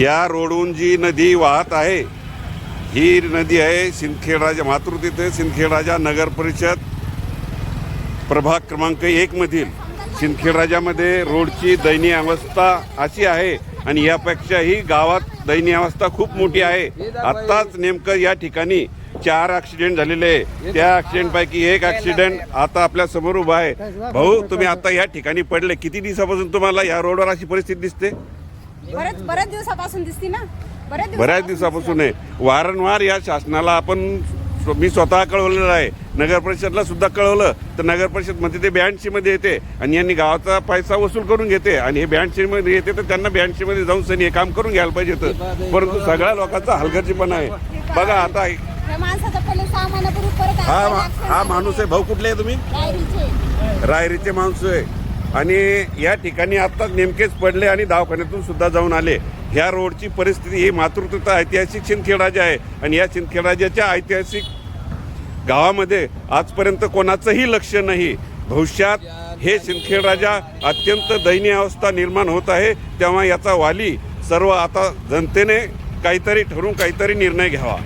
या रोडून जी नदी वाहत आहे ही नदी आहे सिंदखेडराजा तिथे सिंदखेडराजा नगर परिषद प्रभाग क्रमांक एक मधील. सिंदखेडराजामध्ये रोडची दयनीय अवस्था अशी आहे आणि यापेक्षाही गावात दयनीय अवस्था खूप मोठी आहे. आत्ताच नेमकं या ठिकाणी चार ऍक्सिडेंट झालेले आहे. त्या ऍक्सिडेंट पैकी एक ऍक्सिडेंट आता आपल्यासमोर उभा आहे. भाऊ तुम्ही आता या ठिकाणी पडले. किती दिवसापासून तुम्हाला या रोडवर अशी परिस्थिती दिसते? बरेच बऱ्याच दिवसापासून दिसती ना. बऱ्याच बऱ्याच दिवसापासून आहे. वारंवार या शासनाला आपण मी स्वतः कळवलेलं आहे. नगर परिषदला सुद्धा कळवलं. तर नगर परिषदमध्ये ते ब्याऐंशी मध्ये येते. आणि यांनी गावाचा पैसा वसूल करून घेते. आणि हे ब्याऐंशी मध्ये येते तर त्यांना ब्याऐंशी मध्ये जाऊन सनी हे काम करून घ्यायला पाहिजे होतं. परंतु सगळ्या लोकांचा हलगर्जीपणा आहे. बघा आता या माणसाचा पहिले सहा महिन्यापूर्वी परत हा मा- हा माणूस आहे भाऊ कुठले आहे तुम्ही? डायरीचे. रायरीचे माणसं आहे. आणि या ठिकाणी आत्ताच नेमकेच पडले आणि दवाखान्यातून सुद्धा जाऊन आले. ह्या रोडची परिस्थिती ही मातृत्व ऐतिहासिक सिंदखेडराजा आहे. आणि या सिंदखेडराजाच्या ऐतिहासिक गावामध्ये आजपर्यंत कोणाचंही लक्ष नाही. भविष्यात हे सिंदखेडराजा अत्यंत दयनीय अवस्था निर्माण होत आहे. तेव्हा याचा वाली सर्व आता जनतेने काहीतरी ठरवून काहीतरी निर्णय घ्यावा.